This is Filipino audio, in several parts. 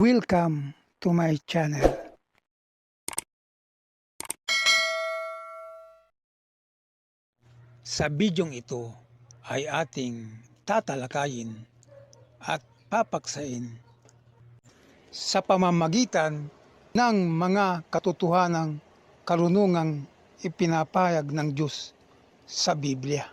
Welcome to my channel. Sa bidyong ito ay ating tatalakayin at papaksain sa pamamagitan ng mga katotohanang karunungang ipinapayag ng Diyos sa Biblia.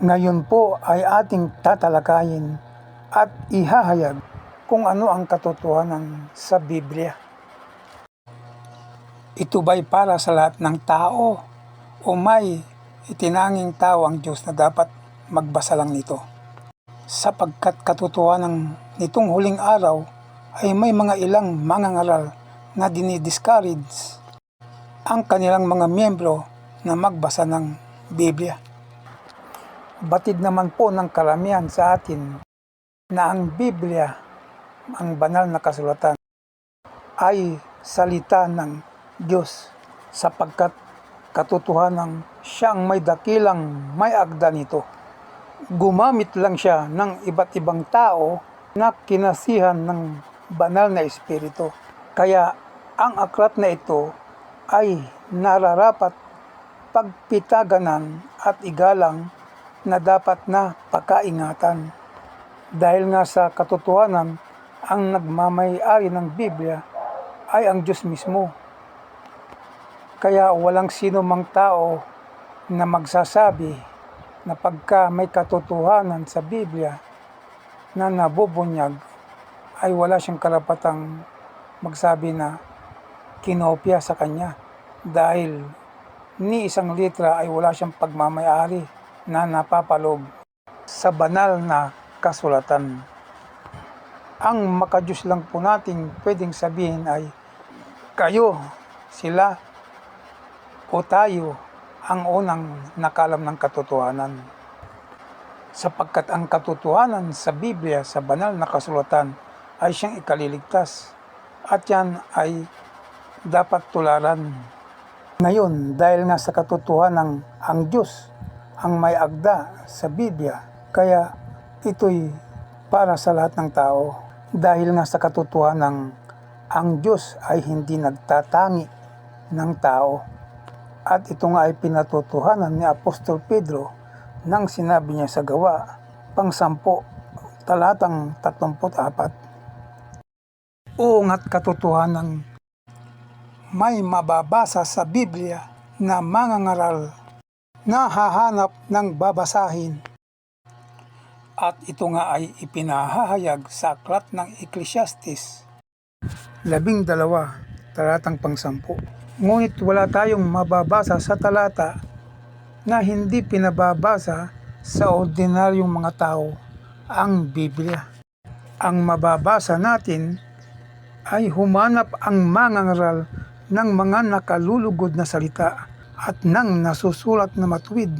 Ngayon po ay ating tatalakayin at ihahayag kung ano ang katotohanan sa Biblia. Ito ba'y para sa lahat ng tao o may itinanging tao ang Diyos na dapat magbasa lang nito? Sapagkat katotohanan nitong huling araw ay may mga ilang mangangaral na dinidiscourage ang kanilang mga miyembro na magbasa ng Biblia. Batid naman po ng karamihan sa atin na ang Biblia, ang banal na kasulatan, ay salita ng Diyos sapagkat katotohanan siyang may dakilang may agda nito. Gumamit lang siya ng iba't ibang tao na kinasihan ng banal na espiritu. Kaya ang aklat na ito ay nararapat pagpitaganan at igalang na dapat na pakaingatan. Dahil nga sa katotohanan, ang nagmamayari ng Biblia ay ang Diyos mismo. Kaya walang sino mang tao na magsasabi na pagka may katotohanan sa Biblia na nabubunyag ay wala siyang karapatang magsabi na kinopya sa kanya dahil ni isang litra ay wala siyang pagmamayari na napapaloob sa banal na kasulatan. Ang makajus lang po nating pwedeng sabihin ay kayo, sila, o tayo ang unang nakalam ng katotohanan. Sapagkat ang katotohanan sa Biblia, sa banal na kasulatan, ay siyang ikaliligtas. At yan ay dapat tularan. Ngayon, dahil nga sa katotohanan ang Diyos ang may agda sa Biblia, kaya ito'y para sa lahat ng tao. Dahil nga sa katotohanan ang Diyos ay hindi nagtatangi ng tao. At ito nga ay pinatotohanan ni Apostol Pedro nang sinabi niya sa gawa, pang sampo, talatang 34. Oo nga't katotohanan may mababasa sa Biblia na mangangaral na hahanap ng babasahin. At ito nga ay ipinahahayag sa aklat ng Ecclesiastes. Labing dalawa, talatang pangsampu. Ngunit wala tayong mababasa sa talata na hindi pinababasa sa ordinaryong mga tao ang Biblia. Ang mababasa natin ay humanap ang mangangaral ng mga nakalulugod na salita at ng nasusulat na matuwid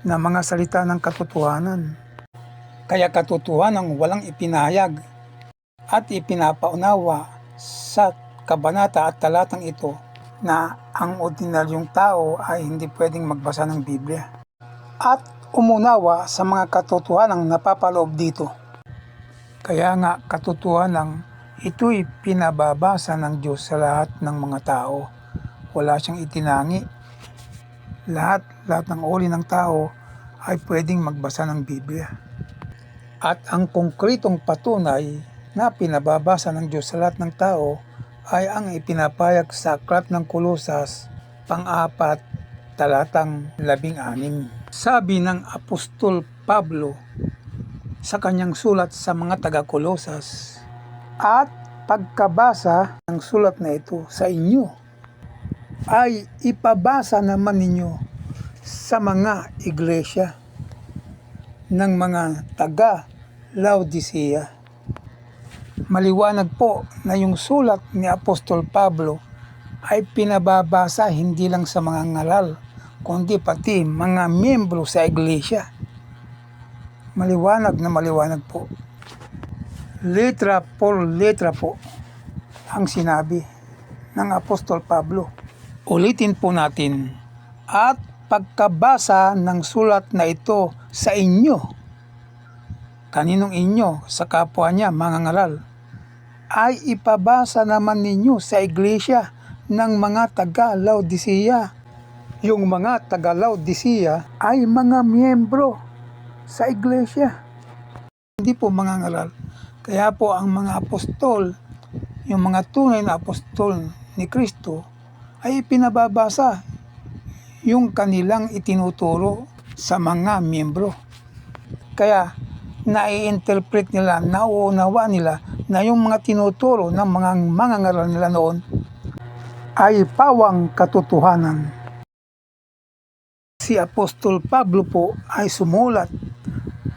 na mga salita ng katotohanan. Kaya katotohanan walang ipinahayag at ipinapaunawa sa kabanata at talatang ito na ang ordinaryong tao ay hindi pwedeng magbasa ng Biblia. At umunawa sa mga katotohanang napapaloob dito. Kaya nga katotohanan ito'y pinababasa ng Diyos sa lahat ng mga tao. Wala siyang itinangi. Lahat, lahat ng uri ng tao ay pwedeng magbasa ng Biblia. At ang konkretong patunay na pinababasa ng Diyos sa lahat ng tao ay ang ipinapayag sa aklat ng Kolosas, pang-apat, talatang labing anim. Sabi ng Apostol Pablo sa kanyang sulat sa mga taga-Kolosas, at pagkabasa ng sulat na ito sa inyo, ay ipabasa naman ninyo sa mga iglesia ng mga taga Laodicea. Maliwanag po na yung sulat ni Apostol Pablo ay pinababasa hindi lang sa mga ngaral, kundi pati mga miyembro sa iglesia. Maliwanag na maliwanag po. Letra por letra po ang sinabi ng Apostol Pablo. Ulitin po natin. At pagkabasa ng sulat na ito sa inyo, kaninong inyo sa kapwa niya mga ngaral, ay ipabasa naman ninyo sa iglesia ng mga taga Laodicea. Yung mga taga Laodicea ay mga miyembro sa iglesia. Hindi po mga ngaral. Kaya po ang mga apostol, yung mga tunay na apostol ni Kristo, ay pinababasa yung kanilang itinuturo sa mga miyembro. Kaya nai-interpret nila, nauunawa nila na yung mga tinuturo ng mga mga ngaral nila noon ay pawang katotohanan. Si Apostol Pablo po ay sumulat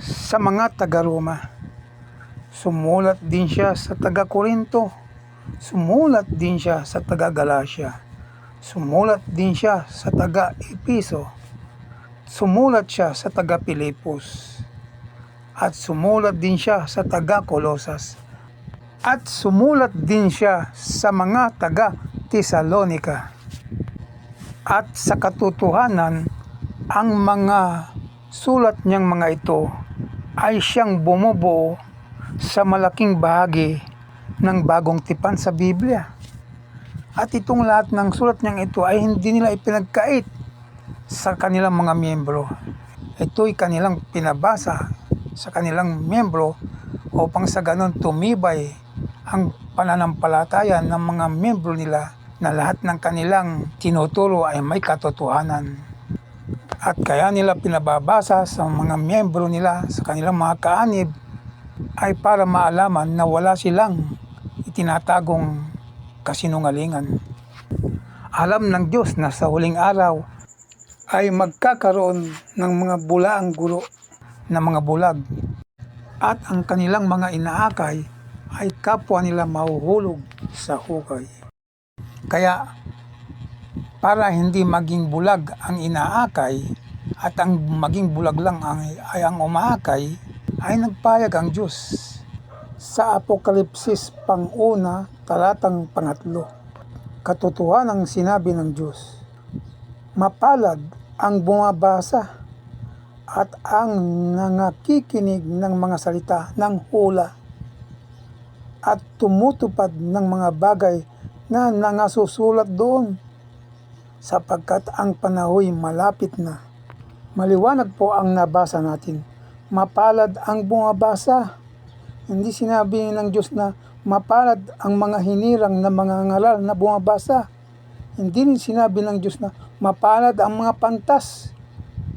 sa mga taga-Roma. Sumulat din siya sa taga-Korinto. Sumulat din siya sa taga-Galacia. Sumulat din siya sa taga-Episo. Sumulat siya sa taga-Pilipos. At sumulat din siya sa taga-Kolosas. At sumulat din siya sa mga taga-Tesalonika. At sa katotohanan, ang mga sulat niyang mga ito ay siyang bumubuo sa malaking bahagi ng bagong tipan sa Biblia. At itong lahat ng sulat niyang ito ay hindi nila ipinagkait sa kanilang mga miyembro. Ito'y kanilang pinabasa sa kanilang miyembro upang sa ganon tumibay ang pananampalataya ng mga miyembro nila na lahat ng kanilang tinuturo ay may katotohanan. At kaya nila pinababasa sa mga miyembro nila, sa kanilang mga kaanib, ay para maalaman na wala silang itinatagong kasinungalingan. Alam ng Diyos na sa huling araw ay magkakaroon ng mga bulaang guro na mga bulag at ang kanilang mga inaakay ay kapwa nila mahuhulog sa hukay. Kaya para hindi maging bulag ang inaakay at ang maging bulag lang ang, ay ang umaakay, ay nagpayag ang Diyos sa Apokalipsis pang-una talatang pangatlo. Katotohanan ang sinabi ng Diyos. Mapalad ang bumabasa at ang nangakikinig ng mga salita ng hula at tumutupad ng mga bagay na nangasusulat doon sapagkat ang panahoy malapit na. Maliwanag po ang nabasa natin. Mapalad ang bumabasa. Hindi sinabi ng Diyos na mapalad ang mga hinirang na mga ngaral na bumabasa. Hindi rin sinabi ng Diyos na mapalad ang mga pantas.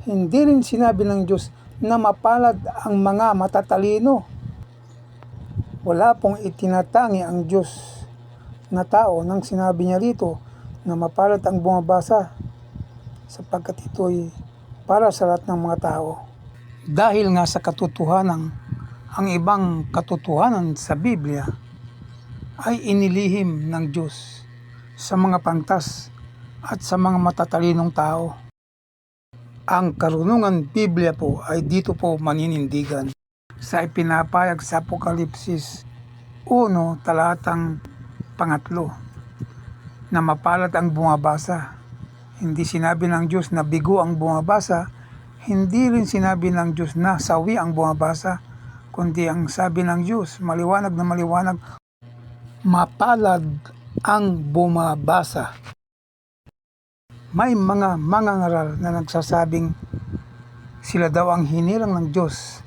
Hindi rin sinabi ng Diyos na mapalad ang mga matatalino. Wala pong itinatangi ang Diyos na tao nang sinabi niya rito na mapalad ang bumabasa sapagkat ito'y para sa lahat ng mga tao. Dahil nga sa katotohanan, ang ibang katotohanan sa Biblia ay inilihim ng Diyos sa mga pantas at sa mga matatalinong tao. Ang karunungan Biblia po ay dito po maninindigan sa ipinapayag sa Apokalipsis 1 talatang pangatlo na mapalad ang bumabasa. Hindi sinabi ng Diyos na bigo ang bumabasa, hindi rin sinabi ng Diyos na sawi ang bumabasa, kundi ang sabi ng Diyos, maliwanag na maliwanag, mapalad ang bumabasa. May mga mangangaral na nagsasabing sila daw ang hinirang ng Diyos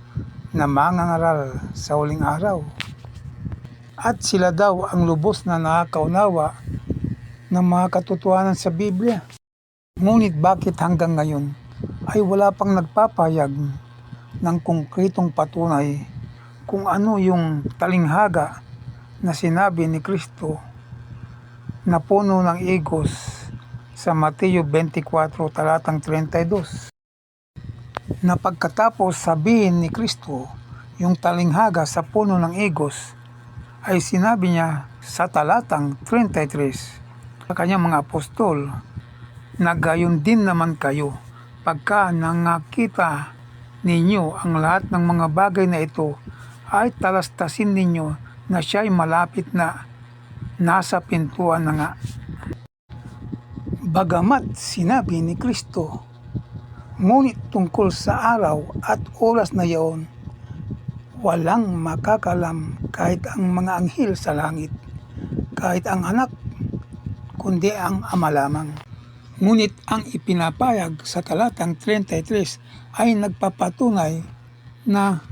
na mangangaral sa huling araw. At sila daw ang lubos na nakakaunawa ng mga katotohanan sa Biblia. Ngunit bakit hanggang ngayon ay wala pang nagpapayag ng konkretong patunay kung ano yung talinghaga na sinabi ni Kristo na puno ng igos sa Mateo 24 talatang 32 na pagkatapos sabihin ni Kristo yung talinghaga sa puno ng igos ay sinabi niya sa talatang 33 sa kanyang mga apostol na gayon din naman kayo pagka nangakita ninyo ang lahat ng mga bagay na ito ay talastasin ninyo na siya'y malapit na nasa pintuan na nga. Bagamat sinabi ni Kristo Ngunit tungkol sa araw at oras na iyon, Walang makakalam kahit ang mga anghel sa langit, kahit ang anak, kundi ang ama lamang. Ngunit ang ipinapayag sa talatang 33 ay nagpapatunay na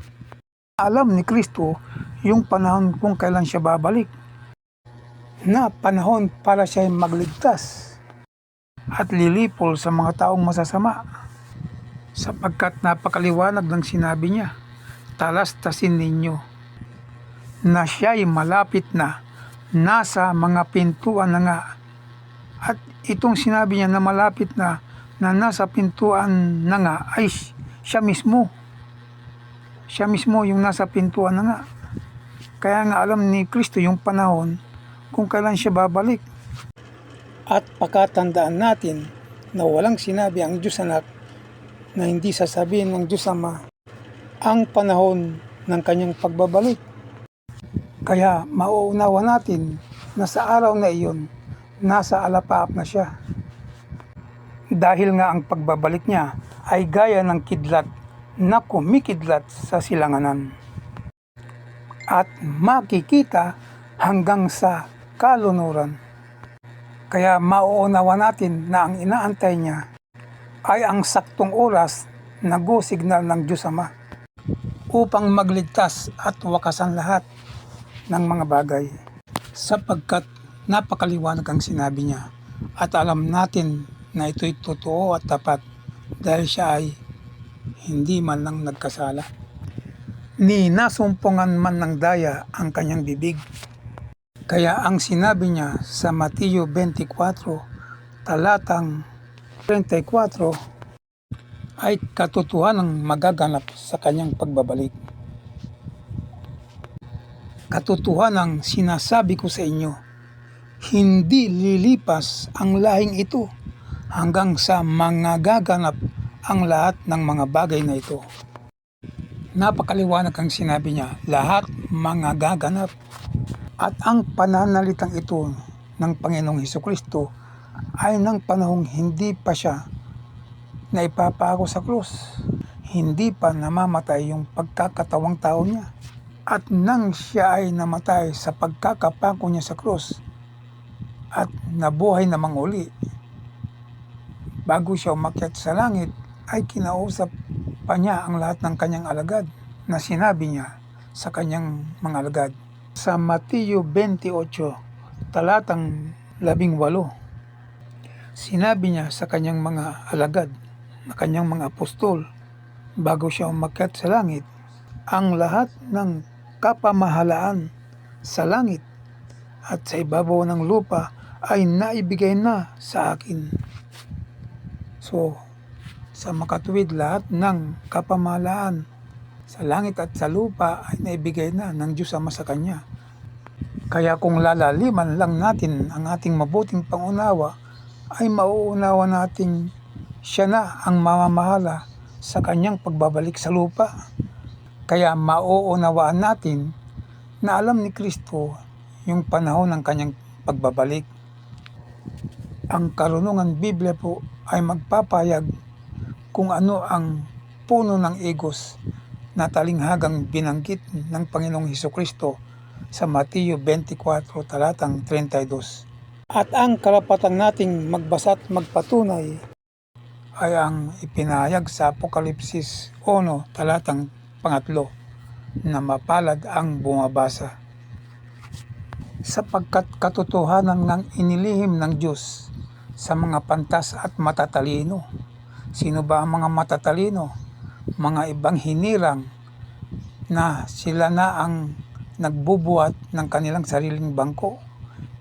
alam ni Kristo yung panahon kung kailan siya babalik. Na panahon para siya magligtas at lilipol sa mga taong masasama sapagkat napakaliwanag ng sinabi niya, talastasin ninyo na siya'y malapit na nasa mga pintuan na nga at itong sinabi niya na malapit na na nasa pintuan na nga ay siya mismo. Siya mismo yung nasa pintuan na nga. Kaya nga alam ni Kristo yung panahon kung kailan siya babalik. At pakatandaan natin na walang sinabi ang Diyos anak na hindi sasabihin ng Diyos Ama ang panahon ng kanyang pagbabalik. Kaya mauunawa natin na sa araw na iyon, nasa alapaap na siya. Dahil nga ang pagbabalik niya ay gaya ng kidlat na kumikidlat sa silanganan. At makikita hanggang sa kalunuran. Kaya mauunawa natin na ang inaantay niya ay ang saktong oras na go signal ng Diyos Ama upang magligtas at wakasan lahat ng mga bagay sapagkat napakaliwanag ang sinabi niya at alam natin na ito'y totoo at tapat dahil siya ay hindi man lang nagkasala ni nasumpungan man ng daya ang kanyang bibig kaya ang sinabi niya sa Mateo 24 talatang 34 ay katotohanang magaganap sa kanyang pagbabalik. Katotohanang sinasabi ko sa inyo, hindi lilipas ang lahing ito hanggang sa mangaganap ang lahat ng mga bagay na ito. Napakaliwanag ang sinabi niya, lahat mga gaganap. At ang pananalitang ito ng Panginoong Heso Kristo ay ng panahong hindi pa siya na ipapako sa krus. Hindi pa namamatay yung pagkakatawang tao niya. At nang siya ay namatay sa pagkakapako niya sa krus at nabuhay namang uli, bago siya umakyat sa langit, ay kinausap pa niya ang lahat ng kanyang alagad na sinabi niya sa kanyang mga alagad. Sa Mateo 28, talatang 18, sinabi niya sa kanyang mga alagad, na kanyang mga apostol, bago siya umakyat sa langit, ang lahat ng kapamahalaan sa langit at sa ibabaw ng lupa ay naibigay na sa akin. So, sa makatuwid lahat ng kapamahalaan sa langit at sa lupa ay naibigay na ng Diyos Ama sa Kanya. Kaya kung lalaliman lang natin ang ating mabuting pangunawa, ay mauunawa natin siya na ang mamamahala sa kanyang pagbabalik sa lupa. Kaya mauunawaan natin na alam ni Kristo yung panahon ng kanyang pagbabalik. Ang karunungan Biblia po ay magpapayag kung ano ang puno ng egos na talinghagang binanggit ng Panginoong Heso Kristo sa Mateo 24 talatang 32. At ang karapatan nating magbasa at magpatunay ay ang ipinahayag sa Apokalipsis 1 talatang pangatlo na mapalad ang bumabasa. Sapagkat katotohanan ng inilihim ng Diyos sa mga pantas at matatalino. Sino ba ang mga matatalino? Mga ibang hinirang na sila na ang nagbubuhat ng kanilang sariling bangko.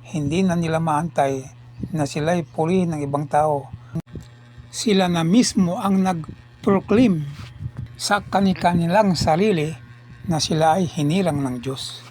Hindi na nila maantay na sila'y purihin ng ibang tao. Sila na mismo ang nag-proclaim sa kanilang sarili na sila ay hinirang ng Diyos.